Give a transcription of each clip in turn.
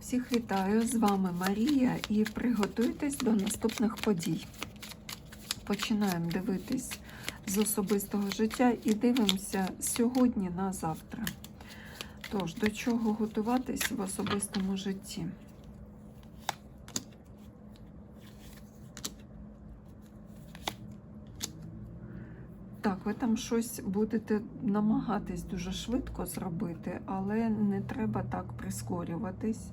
Всіх вітаю! З вами Марія і приготуйтесь до наступних подій. Починаємо дивитись з особистого життя і дивимося сьогодні на завтра. Тож, до чого готуватись в особистому житті? Так, ви там щось будете намагатись дуже швидко зробити, але не треба так прискорюватись.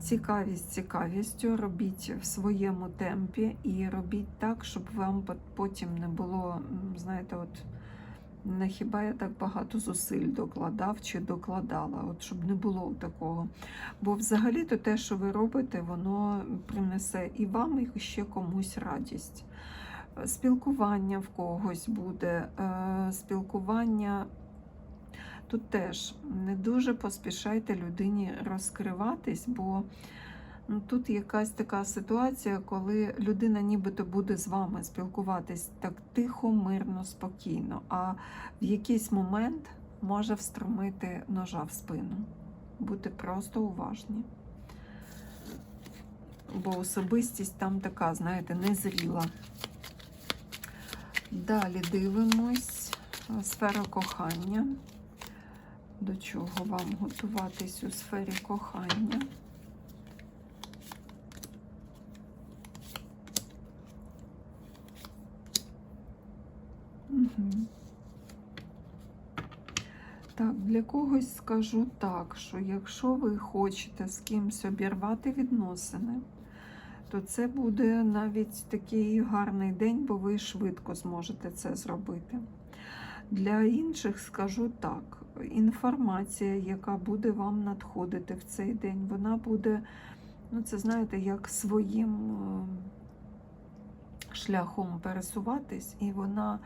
Цікавість цікавістю, робіть в своєму темпі і робіть так, щоб вам потім не було, знаєте, от не хіба я так багато зусиль докладав чи докладала, от щоб не було такого. Бо взагалі-то те, що ви робите, воно принесе і вам, і ще комусь радість спілкування в когось буде, е, спілкування. Тут теж не дуже поспішайте людині розкриватись, бо ну, тут якась така ситуація, коли людина нібито буде з вами спілкуватись так тихо, мирно, спокійно, а в якийсь момент може встромити ножа в спину. Будьте просто уважні. Бо особистість там така, знаєте, незріла. Далі дивимось сфера кохання. До чого вам готуватись у сфері кохання? Так, для когось скажу так, що якщо ви хочете з кимось обірвати відносини, то це буде навіть такий гарний день, бо ви швидко зможете це зробити. Для інших скажу так: інформація, яка буде вам надходити в цей день, вона буде, ну це знаєте, як своїм е, шляхом пересуватись, і вона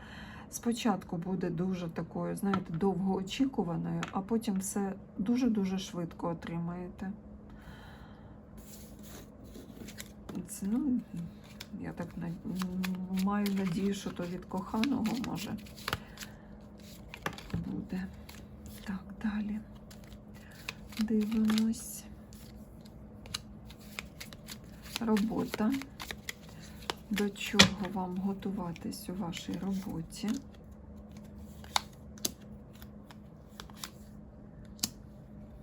спочатку буде дуже такою, знаєте, довгоочікуваною, а потім все дуже-дуже швидко отримаєте. Це, ну, я так маю надію, що то від коханого може буде. Так, далі. Дивимось. Робота. До чого вам готуватись у вашій роботі?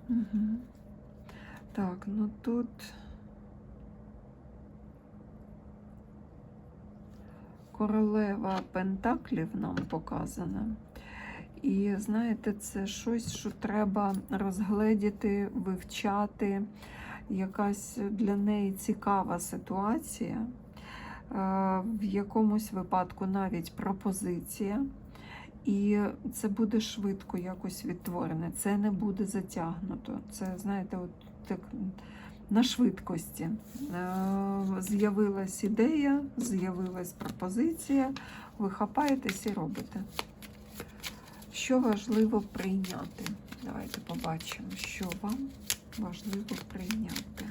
Угу. Так, ну тут. Королева Пентаклів нам показана. І знаєте, це щось, що треба розгледіти, вивчати, якась для неї цікава ситуація, е, в якомусь випадку навіть пропозиція. І це буде швидко якось відтворене, це не буде затягнуто. Це, знаєте, от так на швидкості. Е, З'явилась ідея, з'явилась пропозиція, ви хапаєтесь і робите. Що важливо прийняти? Давайте побачимо, що вам важливо прийняти.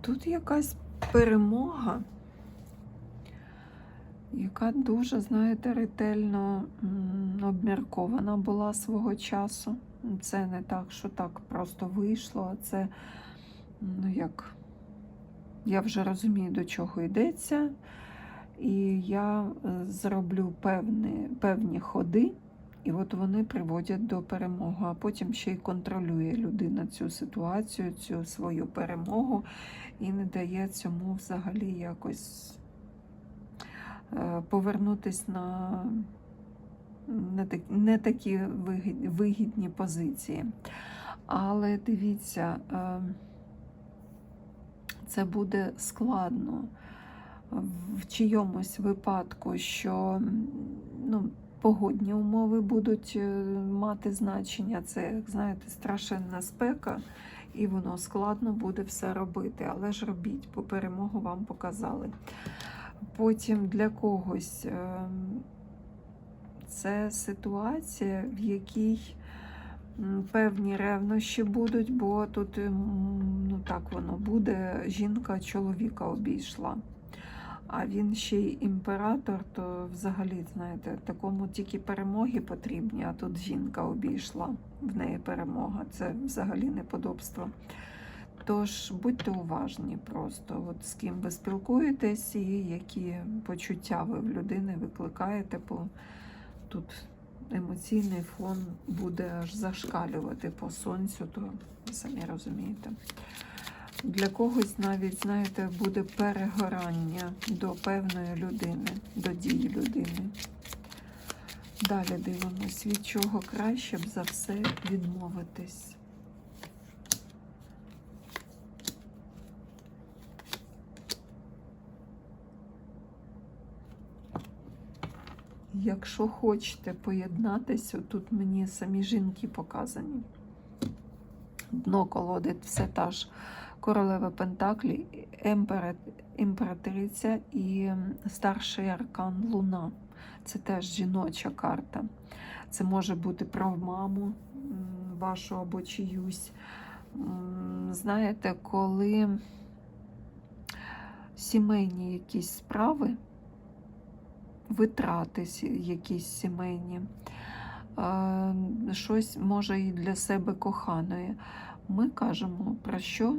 Тут якась перемога, яка дуже, знаєте, ретельно обміркована була свого часу. Це не так, що так просто вийшло, а це, ну як, я вже розумію, до чого йдеться, і я е, зроблю певні, певні ходи, і от вони приводять до перемоги, а потім ще й контролює людина цю ситуацію, цю свою перемогу і не дає цьому взагалі якось е, повернутись на не такі, вигідні, вигідні позиції. Але дивіться, е, це буде складно в чийомусь випадку, що ну, погодні умови будуть е, мати значення. Це, як знаєте, страшенна спека, і воно складно буде все робити. Але ж робіть, бо перемогу вам показали. Потім для когось ем, це ситуація, в якій певні ревнощі будуть, бо тут ну так воно буде. Жінка чоловіка обійшла. А він ще й імператор, то взагалі, знаєте, такому тільки перемоги потрібні, а тут жінка обійшла, в неї перемога. Це взагалі неподобство. Тож будьте уважні просто, от з ким ви спілкуєтесь і які почуття ви в людини викликаєте, бо тут емоційний фон буде аж зашкалювати по сонцю, то самі розумієте. Для когось навіть, знаєте, буде перегорання до певної людини, до дій людини. Далі дивимось, від чого краще б за все відмовитись. Якщо хочете поєднатися, тут мені самі жінки показані. Дно колоди все та ж королева Пентаклі, імператриця і старший аркан Луна. Це теж жіноча карта. Це може бути про маму вашу або чиюсь. Знаєте, коли сімейні якісь справи, витрати якісь сімейні, е, щось може і для себе коханої. Ми кажемо про що,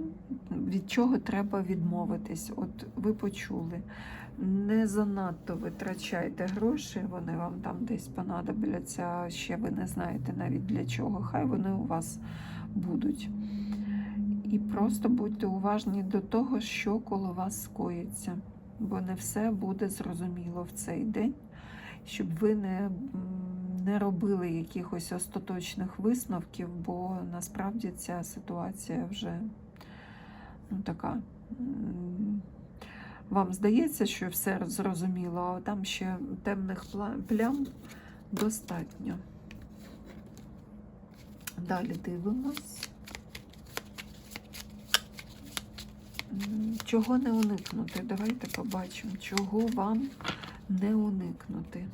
від чого треба відмовитись. От ви почули. Не занадто витрачайте гроші, вони вам там десь понадобляться, ще ви не знаєте навіть для чого. Хай вони у вас будуть. І просто будьте уважні до того, що коло вас скоїться, бо не все буде зрозуміло в цей день, щоб ви не, не робили якихось остаточних висновків, бо насправді ця ситуація вже така. Вам здається, що все зрозуміло, а там ще темних плям достатньо. Далі дивимось. Чого не уникнути? Давайте побачимо, чого вам не уникнути.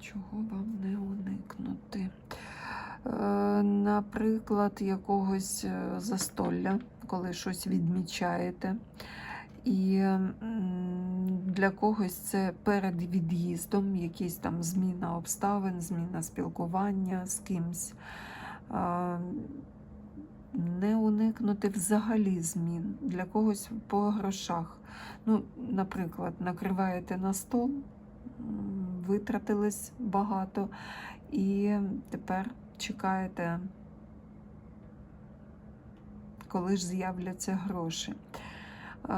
Чого вам не уникнути? Е, Наприклад, якогось е, застолля, коли щось відмічаєте. І для когось це перед від'їздом, якісь там зміна обставин, зміна спілкування з кимсь. Не уникнути взагалі змін. Для когось по грошах. Ну, наприклад, накриваєте на стол, витратились багато, і тепер чекаєте, коли ж з'являться гроші. Е,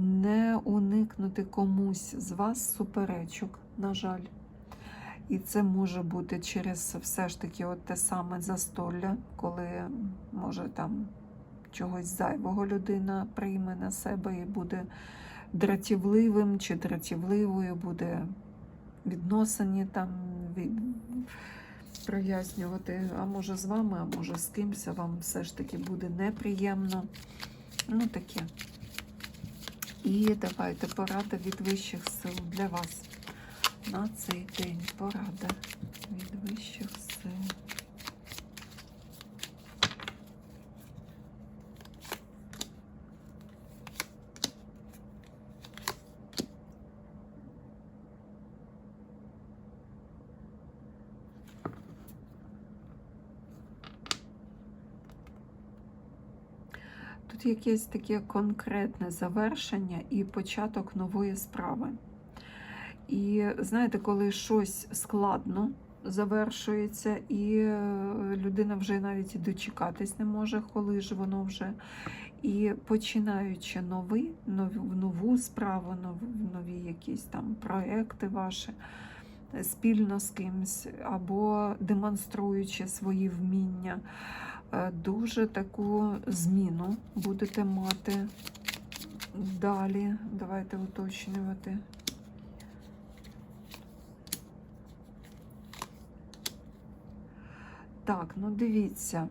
Не уникнути комусь з вас суперечок, на жаль. І це може бути через все ж таки от те саме застолля, коли може там чогось зайвого людина прийме на себе і буде дратівливим чи дратівливою, буде відносині там прояснювати, а може з вами, а може з кимсь, вам все ж таки буде неприємно. Ну таке. І давайте порада від вищих сил для вас на цей день. Порада від вищих сил. Якесь таке конкретне завершення і початок нової справи. І знаєте, коли щось складно завершується, і е, людина вже навіть дочекатись не може, коли ж воно вже. І починаючи новий, нову, нову справу, нов- нові якісь там проекти ваші е, спільно з кимось, або демонструючи свої вміння, дуже таку зміну будете мати. Далі, давайте уточнювати. Так, ну дивіться,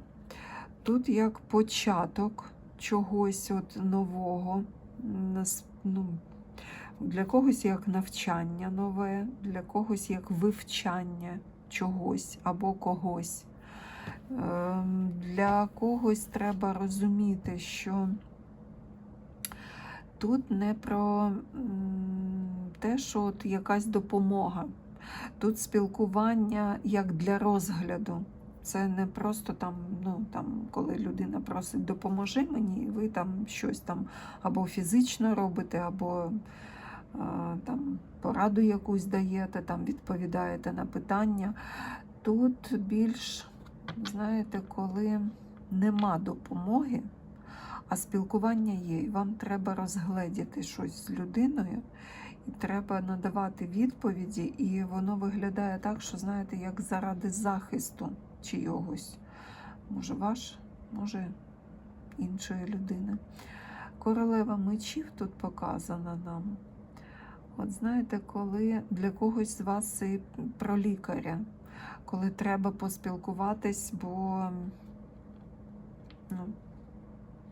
тут як початок чогось от нового. Ну, Для когось як навчання нове, для когось як вивчання чогось або когось. Ем, Для когось треба розуміти, що тут не про те, що от якась допомога. Тут спілкування як для розгляду. Це не просто там, ну там, коли людина просить допоможи мені, і ви там щось там або фізично робите, або а, там пораду якусь даєте, там відповідаєте на питання. Тут більш, знаєте, коли нема допомоги, а спілкування є, і вам треба розгледіти щось з людиною, і треба надавати відповіді, і воно виглядає так, що знаєте, як заради захисту чийогось. Може, ваш, може іншої людини. Королева мечів тут показана нам. От знаєте, коли для когось з вас це про лікаря, коли треба поспілкуватись, бо ну,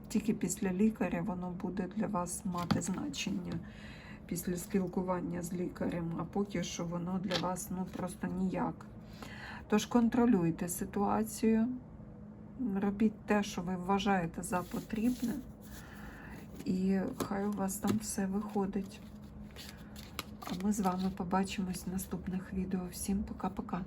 тільки після лікаря воно буде для вас мати значення після спілкування з лікарем, а поки що воно для вас ну, просто ніяк. Тож контролюйте ситуацію, робіть те, що ви вважаєте за потрібне, і хай у вас там все виходить. А ми з вами побачимось в наступних відео. Всім пока-пока.